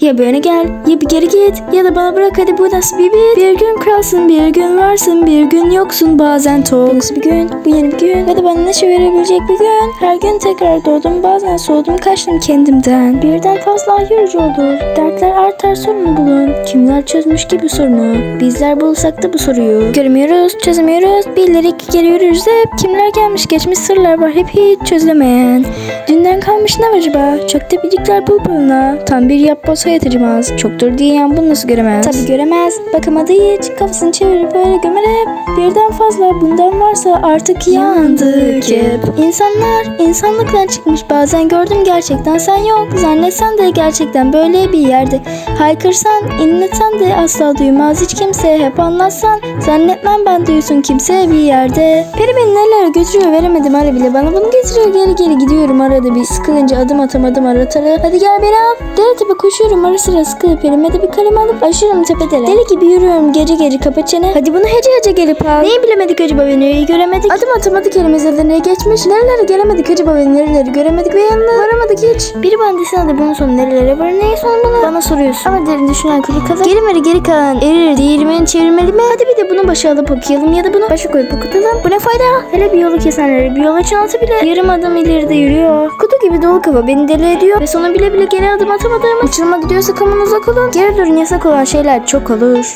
Ya böyle gel ya bir geri git ya da bana bırak. Hadi bu nasıl bir bit? Bir gün kralsın bir gün varsın bir gün yoksun. Bazen tok. Bu nasıl bir gün bu yeni bir gün. Ya da bana neşe verebilecek bir gün? Her gün tekrar doğdum bazen soğudum kaçtım kendimden. Birden fazla ayırıcı olur dertler artar sorunu bulun. Kimler çözmüş ki bu sorunu? Bizler bulsak da bu soruyu. Göremiyoruz çözemiyoruz. Birileri iki kere yürürüz hep. Kimler gelmiş geçmiş sırlar var hep hiç çözülemeyen. Dünden kalmış ne var acaba? Çok da bildikler bu bana. Tam bir yapboz yatırmaz. Çoktur diyen bunu nasıl göremez? Tabi göremez. Bakamadı hiç. Kafasını çevirip böyle gömer hep. Birden fazla bundan varsa artık yandık hep. İnsanlar insanlıktan çıkmış. Bazen gördüm gerçekten sen yok. Zannetsen de gerçekten böyle bir yerde. Haykırsan, inletsen de asla duymaz hiç kimse. Hep anlatsan zannetmem ben duysun kimse bir yerde. Peri beni nerelere götürüyor veremedim ara bile. Bana bunu getiriyor geri geri gidiyorum arada bir. Sıkılınca adım atamadım ara. Hadi gel beni al. Dere tepe koşuyorum ara sıra de bir kalem alıp aşırım tepedere. Deli gibi yürüyorum gece gece kapa çene. Hadi bunu hece hece gelip al. Neyi bilemedik acaba ve nereyi göremedik? Adım atamadık elimize de ne geçmiş. Nerelere gelemedik acaba ve nereleri göremedik ve yanına varamadık hiç. Biri bana desene de bunun sonu nerelere var neyi sonu bana? Bana soruyorsun. Ama derin düşünen kuli kadar. Geri meri geri kalan erir değirmeni çevirmeli mi? Hadi bir de bunu başa alıp okuyalım ya da bunu başa koyup okutalım. Bu ne fayda? Hele bir yolu kesenleri bir yol açansı bile yarım adım ileride yürüyor. Kutu gibi dolu kafa beni deli ediyor ve sonu bile bile geri adım atamadım. Uçuruma gidiyorsa kamun uzak olun. Geri durun yasak olan şeyler çok olur.